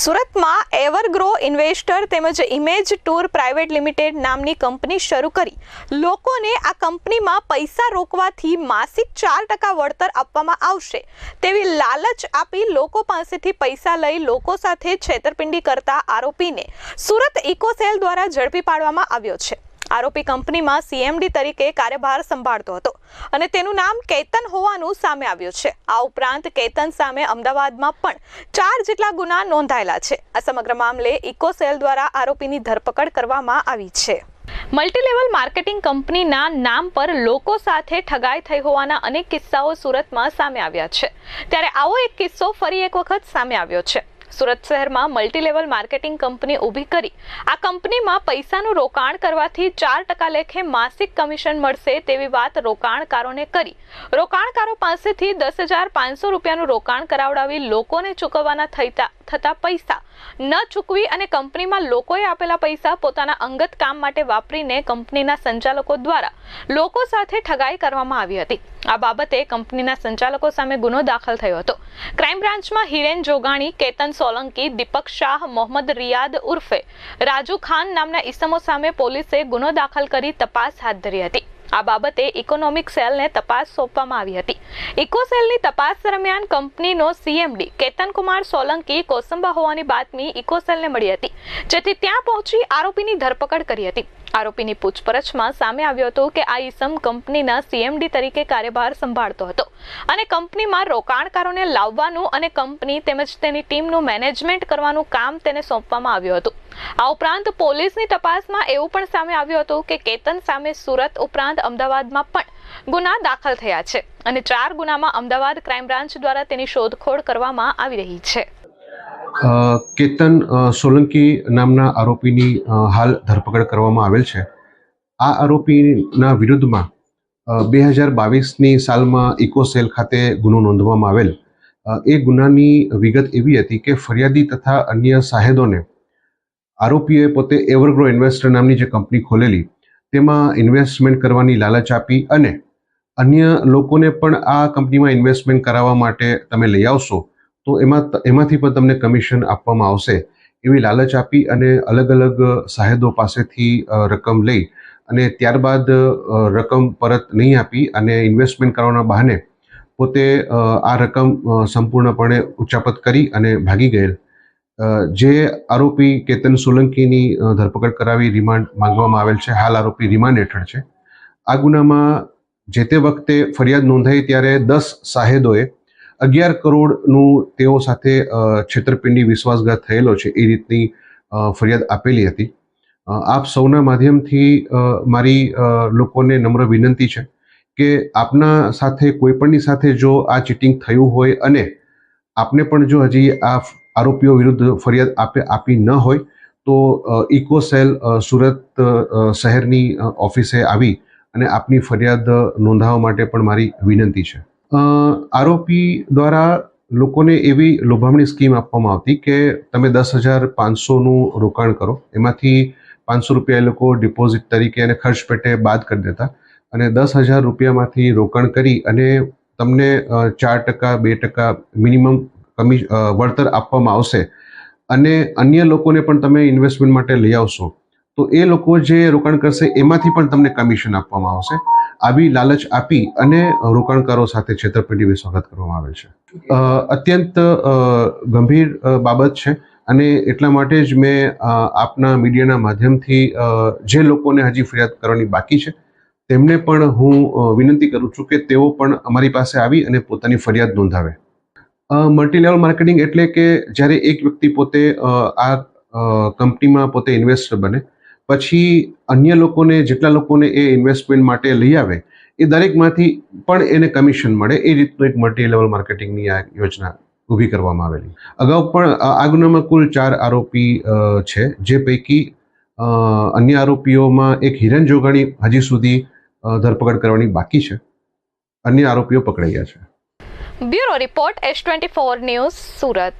સુરતમાં Evergrow investor તેમજ image tour private limited નામની કંપની શરૂ કરી. લોકોને આ કંપનીમાં પૈસા રોકવાથી માસિક ચાર ટકા વળતર આપવામાં આવશે. તેવી લાલચ આપી લોકો પાસેથી પૈસા લઈ લોકો સાથે છેતરપિંડી કરતા આરોપીને સુરત ઇકોસેલ દ્વારા ઝડપી પાડવામાં આવ્યો છે. આરોપી કંપનીમાં સીએમડી તરીકે કાર્યભાર સંભાળતો હતો. અને તેનું નામ કેતન હોવાનું સામે આવ્યું છે. આ ઉપરાંત કેતન સામે અમદાવાદમાં પણ ચાર જેટલા ગુના નોંધાયેલા છે. આ સમગ્ર મામલે ઇકોસેલ દ્વારા આરોપીની ધરપકડ કરવામાં આવી છે. મલ્ટીલેવલ માર્કેટિંગ કંપનીના નામ પર લોકો સાથે ઠગાઈ થઈ હોવાના અનેક કિસ્સાઓ સુરતમાં સામે આવ્યા છે. ત્યારે આવો એક કિસ્સો ફરી એક વખત સામે આવ્યો છે. સુરત શહેરમાં મલ્ટીલેવલ માર્કેટિંગ કંપની ઊભી કરી. આ કંપનીમાં પૈસાનું રોકાણ કરવાથી ચાર ટકા લેખે માસિક કમિશન મળશે તેવી વાત રોકાણકારોને કરી. રોકાણકારો પાસેથી દસ હજાર પાંચસો રૂપિયાનું રોકાણ કરાવડાવી લોકોને ચૂકવવાના થતા થતા પૈસા ન ચૂકવી અને કંપનીમાં લોકોએ આપેલા પૈસા પોતાના અંગત કામ માટે વાપરીને કંપનીના સંચાલકો દ્વારા લોકો સાથે ઠગાઈ કરવામાં આવી હતી. આ બાબતે કંપનીના સંચાલકો સામે ગુનો દાખલ થયો હતો. ક્રાઇમ બ્રાન્ચમાં હિરેન જોગાણી, કેતન સોલંકી, દીપક શાહ, મોહમ્મદ રિયાદ ઉર્ફે રાજુ ખાન નામના ઈસમો સામે પોલીસે ગુનો દાખલ કરી તપાસ હાથ ધરી હતી. આ બાબતે ઇકોનોમિક સેલને તપાસ સોંપવામાં આવી હતી. ઇકોસેલની તપાસ દરમિયાન કંપનીનો સીએમડી કેતનકુમાર સોલંકી કોસંબા હોવાની બાતમી ઇકોસેલને મળી હતી, જેથી ત્યાં પહોંચી આરોપીની ધરપકડ કરી હતી. આરોપીની પૂછપરછમાં સામે આવ્યું હતું કે આ ઈસમ કંપનીના સીએમડી તરીકે કાર્યભાર સંભાળતો હતો. અને કંપનીમાં રોકાણકારોને લાવવાનું અને કંપની તેમજ તેની ટીમનું મેનેજમેન્ટ કરવાનું કામ તેને સોંપવામાં આવ્યું હતું. આ ઉપરાંત પોલીસની તપાસમાં એવું પણ સામે આવ્યું હતું કે કેતન સામે સુરત ઉપરાંત અમદાવાદમાં પણ ગુના દાખલ થયા છે. અને ચાર ગુનામાં અમદાવાદ ક્રાઇમ બ્રાન્ચ દ્વારા તેની શોધખોળ કરવામાં આવી રહી છે. કેતન સોલંકી નામના આરોપીની હાલ ધરપકડ કરવામાં આવેલ છે. આ આરોપીના વિરુદ્ધમાં બે હજાર બાવીસની સાલમાં ઇકોસેલ ખાતે ગુનો નોંધવામાં આવેલ. એ ગુનાની વિગત એવી હતી કે ફરિયાદી તથા અન્ય સાહેદોને આરોપીએ પોતે એવરગ્રો ઇન્વેસ્ટર નામની જે કંપની ખોલેલી, તેમાં ઇન્વેસ્ટમેન્ટ કરવાની લાલચ આપી અને અન્ય લોકોને પણ આ કંપનીમાં ઇન્વેસ્ટમેન્ટ કરાવવા માટે તમે લઈ આવશો તો એમાં એમાંથી પણ તમને કમિશન આપવામાં આવશે. એવી લાલચ આપી અને અલગ અલગ સાહેદો પાસેથી રકમ લઈ અને ત્યારબાદ રકમ પરત નહીં આપી અને ઇન્વેસ્ટમેન્ટ કરવાના બહાને પોતે આ રકમ સંપૂર્ણપણે ઉચ્ચાપત કરી અને ભાગી ગયેલ. જે આરોપી કેતન સોલંકીની ધરપકડ કરાવી રિમાન્ડ માંગવામાં આવેલ છે, હાલ આરોપી રિમાન્ડ હેઠળ છે. આ ગુનામાં જે તે વખતે ફરિયાદ નોંધાઈ ત્યારે દસ સાહેદોએ અગિયાર કરોડનું તેઓ સાથે છેતરપિંડી વિશ્વાસઘાત થયેલો છે એ રીતની ફરિયાદ આપેલી હતી. આપ સૌના માધ્યમથી મારી લોકોને નમ્ર વિનંતી છે કે આપના સાથે, કોઈપણની સાથે જો આ ચીટિંગ થયું હોય અને આપને પણ જો હજી આ આરોપીઓ વિરુદ્ધ ફરિયાદ આપે, આપી ન હોય, તો ઇકોસેલ સુરત શહેરની ઓફિસે આવી અને આપની ફરિયાદ નોંધાવવા માટે પણ મારી વિનંતી છે. આરોપી દ્વારા લોકોને એવી લોભામણી સ્કીમ આપવામાં આવતી કે તમે દસ હજાર પાંચસોનું રોકાણ કરો. એમાંથી પાંચસો રૂપિયા એ લોકો ડિપોઝિટ તરીકે અને ખર્ચ પેટે બાદ કરી દેતા અને દસ હજાર રૂપિયામાંથી રોકાણ કરી અને તમને ચાર ટકા, બે ટકા મિનિમમ કમિ વળતર આપવામાં આવશે અને અન્ય લોકોને પણ તમે ઇન્વેસ્ટમેન્ટ માટે લઈ આવશો. તો એ લોકો જે રોકાણ કરશે, એમાંથી પણ તમને કમિશન આપવામાં આવશે. આવી લાલચ આપી અને રોકાણકારો સાથે છેતરપિંડી સ્વાગત કરવામાં આવે છે. અત્યંત ગંભીર બાબત છે અને એટલા માટે જ મેં આપના મીડિયાના માધ્યમથી જે લોકોને હજી ફરિયાદ કરવાની બાકી છે, તેમને પણ હું વિનંતી કરું છું કે તેઓ પણ અમારી પાસે આવી અને પોતાની ફરિયાદ નોંધાવે. મલ્ટી લેવલ માર્કેટિંગ એટલે કે જ્યારે એક વ્યક્તિ પોતે આ કંપનીમાં પોતે ઇન્વેસ્ટર બને પછી અન્ય લોકોને, જેટલા લોકોને એ ઇન્વેસ્ટમેન્ટ માટે લઈ આવે, એ દરેકમાંથી પણ એને કમિશન મળે. એ રીતનું એક મલ્ટી લેવલ માર્કેટિંગની આ યોજના ઊભી કરવામાં આવેલી. અગાઉ પણ આ ગુનામાં કુલ ચાર આરોપી છે, જે પૈકી અન્ય આરોપીઓમાં એક હિરેન જોગાણી હજી સુધી ધરપકડ કરવાની બાકી છે. અન્ય આરોપીઓ પકડાઈ છે. Bureau report, S twenty four news, Surat.